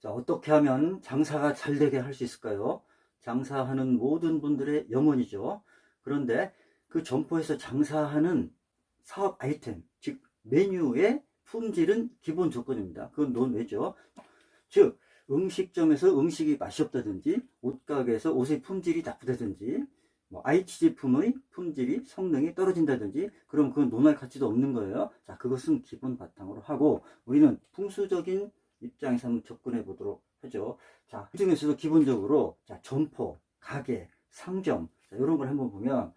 자, 어떻게 하면 장사가 잘 되게 할 수 있을까요? 장사하는 모든 분들의 영혼이죠. 그런데 그 점포에서 장사하는 사업 아이템, 즉 메뉴의 품질은 기본 조건입니다. 그건 논외죠. 즉 음식점에서 음식이 맛이 없다든지 옷가게에서 옷의 품질이 나쁘다든지 뭐 IT 제품의 품질이 성능이 떨어진다든지 그럼 그건 논할 가치도 없는 거예요. 자, 그것은 기본 바탕으로 하고 우리는 풍수적인 입장에서 한번 접근해 보도록 하죠. 자, 그 중에서도 기본적으로 자, 점포, 가게, 상점 자, 이런 걸 한번 보면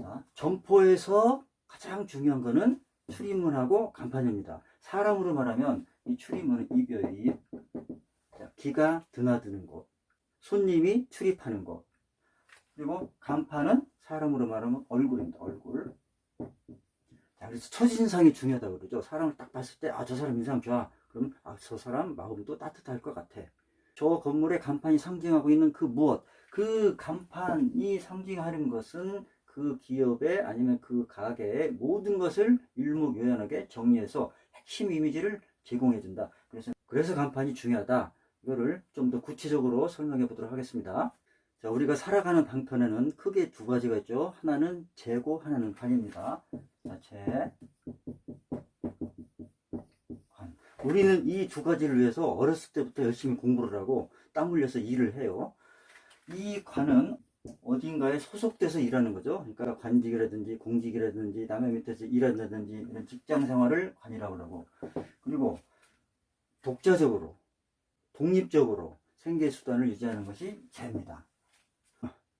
자, 점포에서 가장 중요한 거는 출입문하고 간판입니다. 사람으로 말하면 이 출입문은 이별이 자, 기가 드나드는 곳, 손님이 출입하는 곳, 그리고 간판은 사람으로 말하면 얼굴입니다. 얼굴. 자, 그래서 첫인상이 중요하다고 그러죠. 사람을 딱 봤을 때, 아, 저 사람 인상 좋아. 그럼, 아, 저 사람 마음도 따뜻할 것 같아. 저 건물의 간판이 상징하고 있는 그 무엇, 그 간판이 상징하는 것은 그 기업의 아니면 그 가게의 모든 것을 일목요연하게 정리해서 핵심 이미지를 제공해 준다. 그래서, 그래서 간판이 중요하다. 이거를 좀 더 구체적으로 설명해 보도록 하겠습니다. 자, 우리가 살아가는 방편에는 크게 두 가지가 있죠. 하나는 재고, 하나는 관입니다. 자, 재, 관. 우리는 이 두 가지를 위해서 어렸을 때부터 열심히 공부를 하고 땀 흘려서 일을 해요. 이 관은 어딘가에 소속돼서 일하는 거죠. 그러니까 관직이라든지 공직이라든지 남의 밑에서 일한다든지 이런 직장 생활을 관이라고 그러고 그리고 독자적으로 독립적으로 생계 수단을 유지하는 것이 재입니다.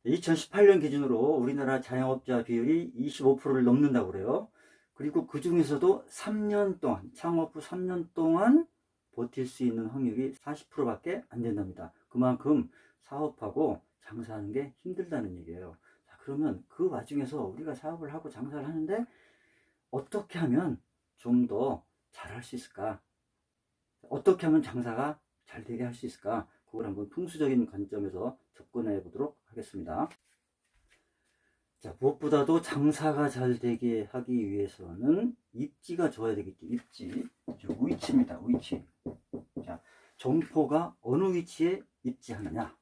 2018년 기준으로 우리나라 자영업자 비율이 25%를 넘는다고 그래요. 그리고 그 중에서도 3년 동안, 창업 후 3년 동안 버틸 수 있는 확률이 40%밖에 안 된답니다. 그만큼 사업하고 장사하는 게 힘들다는 얘기예요. 자, 그러면 그 와중에서 우리가 사업을 하고 장사를 하는데 어떻게 하면 좀 더 잘할 수 있을까? 어떻게 하면 장사가 잘 되게 할 수 있을까? 그걸 한번 풍수적인 관점에서 접근해 보도록 하겠습니다. 자, 무엇보다도 장사가 잘 되게 하기 위해서는 입지가 좋아야 되겠죠. 입지. 즉, 위치입니다. 위치. 자, 점포가 어느 위치에 입지하느냐.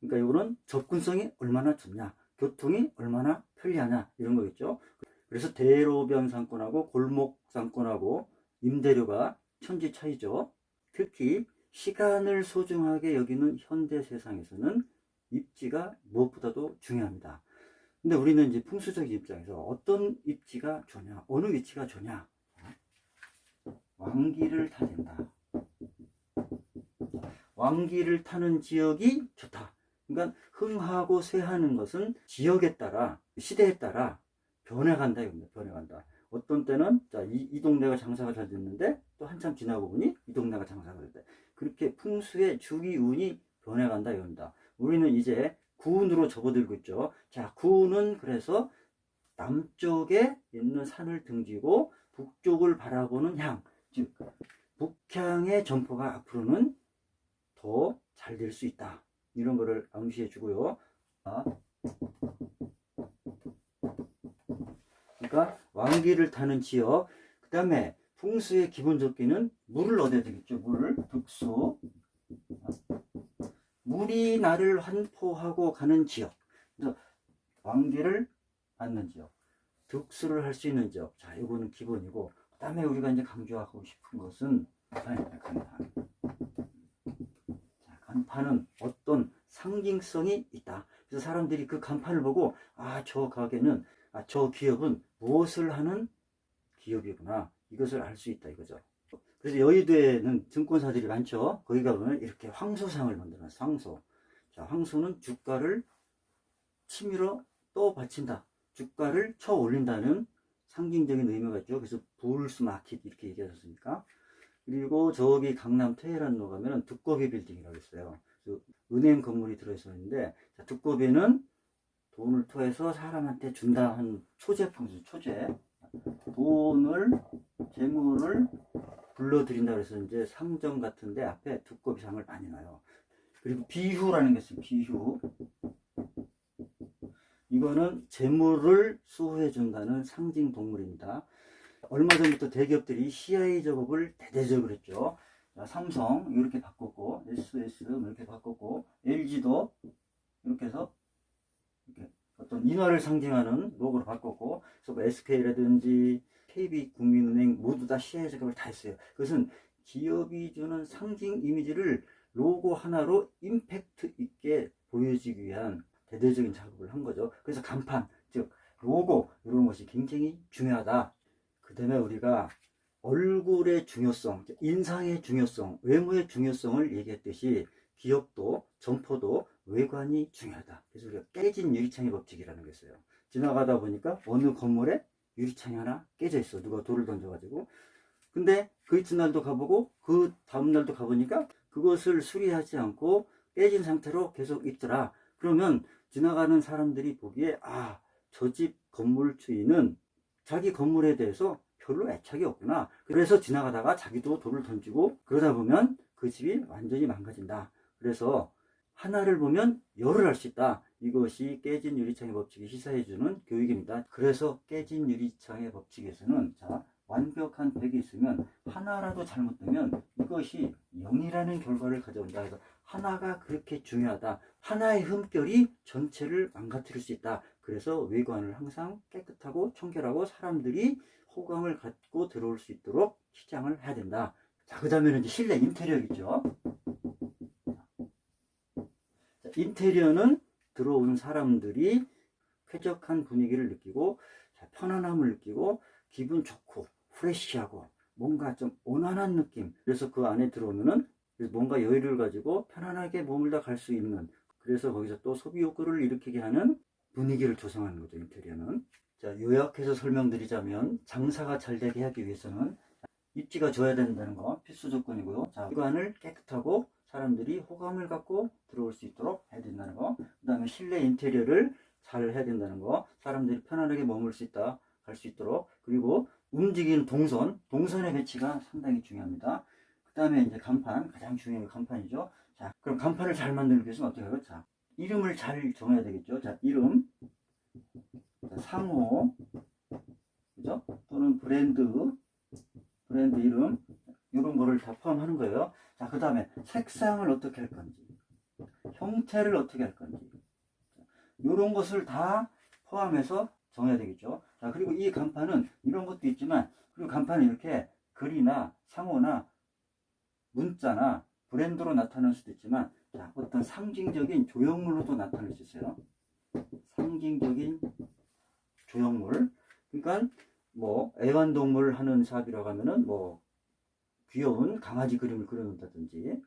그러니까 이거는 접근성이 얼마나 좋냐. 교통이 얼마나 편리하냐. 이런 거겠죠. 그래서 대로변 상권하고 골목 상권하고 임대료가 천지 차이죠. 특히 시간을 소중하게 여기는 현대 세상에서는 입지가 무엇보다도 중요합니다. 근데 우리는 이제 풍수적인 입장에서 어떤 입지가 좋냐, 어느 위치가 좋냐, 왕기를 타된다. 왕기를 타는 지역이 좋다. 그러니까 흥하고 쇠하는 것은 지역에 따라, 시대에 따라 변해간다 이겁니다. 변해간다. 어떤 때는 자, 이, 이 동네가 장사가 잘 됐는데 또 한참 지나고 보니 이 동네가 장사가 됐다. 그렇게 풍수의 주기 운이 변해간다 이겁니다. 우리는 이제 구운으로 접어들고 있죠. 자, 구운은 그래서 남쪽에 있는 산을 등지고 북쪽을 바라보는 향, 즉 북향의 점포가 앞으로는 더 잘 될 수 있다. 이런 거를 암시해 주고요. 아, 그러니까 왕기를 타는 지역, 그 다음에 풍수의 기본 조건은 물을 얻어야 되겠죠. 물을 득수. 물이 나를 환포하고 가는 지역. 그래서 왕기를 받는 지역. 득수를 할 수 있는 지역. 자, 이거는 기본이고. 그 다음에 우리가 이제 강조하고 싶은 것은 간판입니다. 간판. 자, 간판은 어떤 상징성이 있다. 그래서 사람들이 그 간판을 보고, 아, 저 가게는, 아, 저 기업은 무엇을 하는 기업이구나. 이것을 알 수 있다 이거죠. 그래서 여의도에는 증권사들이 많죠. 거기 가보면 이렇게 황소상을 만들어놨어요. 황소. 자, 황소는 주가를 치밀어 또 바친다. 주가를 쳐 올린다는 상징적인 의미가 있죠. 그래서 불스 마켓 이렇게 얘기하셨습니까? 그리고 저기 강남 테헤란로 가면은 두꺼비 빌딩이라고 있어요. 그 은행 건물이 들어있어 있는데 자, 두꺼비는 돈을 토해서 사람한테 준다 한 초제품이죠. 초제. 돈을 재물을 불러들인다 그래서 이제 상점 같은데 앞에 두꺼비 상을 많이 놔요. 그리고 비휴라는 게 있어요. 비휴. 이거는 재물을 수호해 준다는 상징 동물입니다. 얼마 전부터 대기업들이 CI 작업을 대대적으로 했죠. 자, 삼성 이렇게 바꿨고 SS 이렇게 바꿨고 LG도 이렇게 해서 이렇게 어떤 인화를 상징하는 로고로 바꿨고 그래서 뭐 SK라든지 KB 국민은행 모두 다 CI 작업을 다 했어요. 그것은 기업이 주는 상징 이미지를 로고 하나로 임팩트 있게 보여주기 위한 대대적인 작업을 한 거죠. 그래서 간판, 즉 로고 이런 것이 굉장히 중요하다. 그 다음에 우리가 얼굴의 중요성, 인상의 중요성, 외모의 중요성을 얘기했듯이 기업도 점포도 외관이 중요하다. 그래서 우리가 깨진 유리창의 법칙이라는 게 있어요. 지나가다 보니까 어느 건물에 유리창이 하나 깨져 있어. 누가 돌을 던져가지고. 근데 그 이튿날도 가보고 그 다음날도 가보니까 그것을 수리하지 않고 깨진 상태로 계속 있더라. 그러면 지나가는 사람들이 보기에 아, 저 집 건물 주인은 자기 건물에 대해서 별로 애착이 없구나. 그래서 지나가다가 자기도 돌을 던지고 그러다 보면 그 집이 완전히 망가진다. 그래서 하나를 보면 열을 알 수 있다. 이것이 깨진 유리창의 법칙이 시사해주는 교육입니다. 그래서 깨진 유리창의 법칙에서는 자 완벽한 백이 있으면 하나라도 잘못되면 이것이 0이라는 결과를 가져온다. 그래서 하나가 그렇게 중요하다. 하나의 흠결이 전체를 망가뜨릴 수 있다. 그래서 외관을 항상 깨끗하고 청결하고 사람들이 호감을 갖고 들어올 수 있도록 시장을 해야 된다. 자, 그 다음에는 이제 실내 인테리어겠죠. 자, 인테리어는 들어오는 사람들이 쾌적한 분위기를 느끼고 자, 편안함을 느끼고 기분 좋고 프레시하고 뭔가 좀 온화한 느낌. 그래서 그 안에 들어오면은 뭔가 여유를 가지고 편안하게 머물다 갈 수 있는 그래서 거기서 또 소비 욕구를 일으키게 하는 분위기를 조성하는 거죠 인테리어는 자 요약해서 설명드리자면 장사가 잘 되게 하기 위해서는 입지가 좋아야 된다는 거 필수 조건이고요 자 외관을 깨끗하고 사람들이 호감을 갖고 들어올 수 있도록 해야 된다는 거 그 다음에 실내 인테리어를 잘 해야 된다는 거 사람들이 편안하게 머물 수 있다 갈 수 있도록 그리고 움직이는 동선 동선의 배치가 상당히 중요합니다 그 다음에 이제 간판 가장 중요한 게 간판이죠 자, 그럼 간판을 잘 만들기 위해서는 어떻게 하요? 자, 이름을 잘 정해야 되겠죠. 자, 이름, 자, 상호, 그죠? 또는 브랜드, 브랜드 이름, 이런 거를 다 포함하는 거예요. 자, 그 다음에 색상을 어떻게 할 건지, 형태를 어떻게 할 건지, 이런 것을 다 포함해서 정해야 되겠죠. 자, 그리고 이 간판은 이런 것도 있지만, 그리고 간판은 이렇게 글이나 상호나 문자나 브랜드로 나타날 수도 있지만 자, 어떤 상징적인 조형물로도 나타날 수 있어요. 상징적인 조형물. 그러니까 뭐 애완동물 하는 샵이라고 하면은 뭐 귀여운 강아지 그림을 그려놓는다든지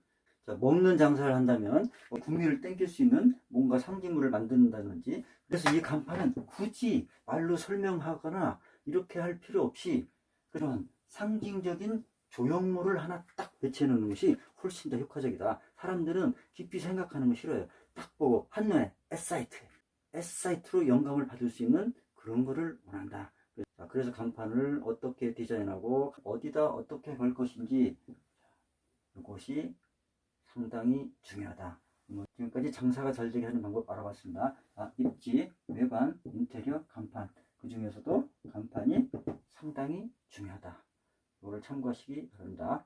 자, 먹는 장사를 한다면 뭐 구미를 땡길 수 있는 뭔가 상징물을 만든다든지 그래서 이 간판은 굳이 말로 설명하거나 이렇게 할 필요 없이 그런 상징적인 조형물을 하나 딱 배치해 놓는 것이 훨씬 더 효과적이다. 사람들은 깊이 생각하는 거 싫어요. 딱 보고 한눈에 S사이트, S사이트로 영감을 받을 수 있는 그런 거를 원한다. 자, 그래서 간판을 어떻게 디자인하고 어디다 어떻게 걸 것인지 이것이 상당히 중요하다. 뭐 지금까지 장사가 잘 되게 하는 방법 알아봤습니다. 아, 입지, 외관, 인테리어, 간판 그 중에서도 간판이 상당히 중요하다. 이거를 참고하시기 바랍니다.